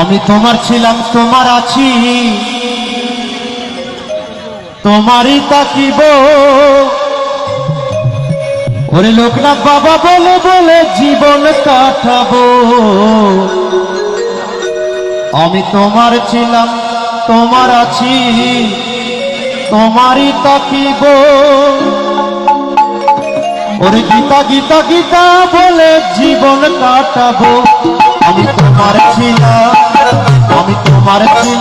আমি তোমার ছিলাম, তোমার আছি। তোমারই তাকিব ওরে লোকনাথ বাবা, বলে বলে জীবন কাটাবো। আমি তোমার ছিলাম, তোমার আছি। তোমারই তাকিব ওরে গীতা গীতা গীতা, বলে জীবন কাটাবো। আমি তোমার ছিলাম। আমি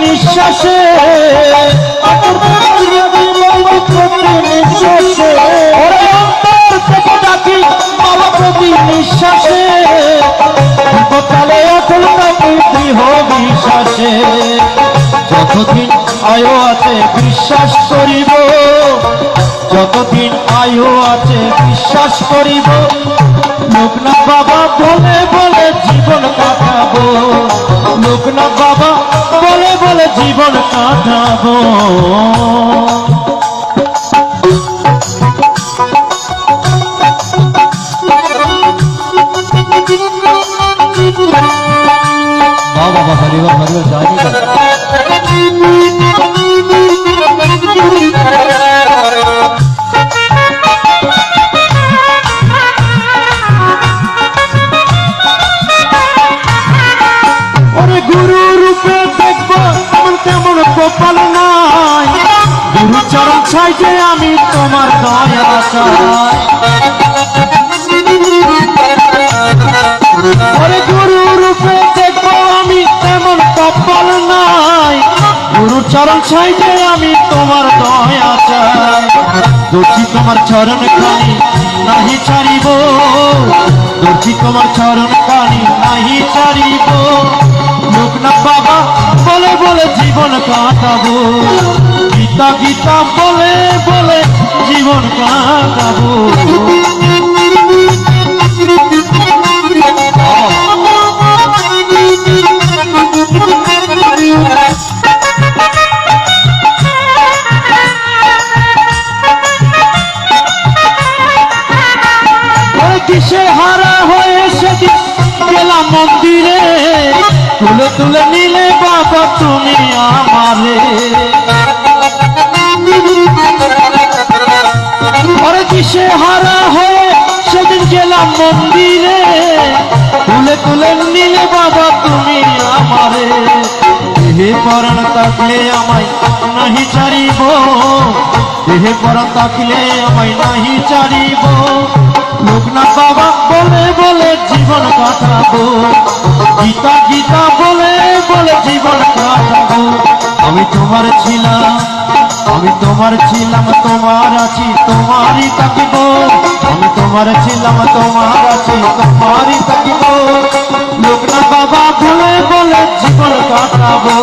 নিঃশ্বাসে। যতদিন আয়ু আছে বিশ্বাস করিব, যতদিন আয়ু আছে বিশ্বাস করিব, লোকনাথ বাবা বলে বলে জীবন কাটাবো। লোকনাথ বাবা জীবন কাটাবো। বাবা বাবা হরিবার হরিবার তেমন কপাল নাই। গুরু চরণ ছাই যে আমি তোমার দয়া চাই ওরে গুরু রূপে দেখব আমি তেমন কপাল নাই। গুরু চরণ ছাই যে আমি তোমার দয়া চাই দোষী তোমার চরণ খানি নাহি ছাড়িব। দোষী তোমার চরণ খানি নাহি ছাড়িব। লোকনাথ বাবা, বলে বলে জীবন কাটাবো। গীতা গীতা বলে বলে জীবন কাটাবো। কিসে হারা হয়ে সেদিন গেলাম মন্দিরে? তুলে তুলে নিলে বাবা তুমি আমারে। ওরে কিসে হারা হয়ে সেদিন গেলাম মন্দিরে। তুলে তুলে নিলে বাবা তুমি আমারে। দেহে পরণ থাকলে আমায় নাহি ছাড়িব। দেহে পরণ থাকলে আমায় নাহি ছাড়িব। লোকনাথ বাবা বলে বলে জীবন কাটাবো। গীতা গীতা বলে বলে জীবন কাটাবো। আমি তোমার ছিলাম, আমি তোমার ছিলাম, তোমার আছি, তোমারই থাকিব। আমি তোমার ছিলাম, তোমার আছি, তোমারই থাকিব। লোকনা বাবা বলে বলে জীবন কাটাবো।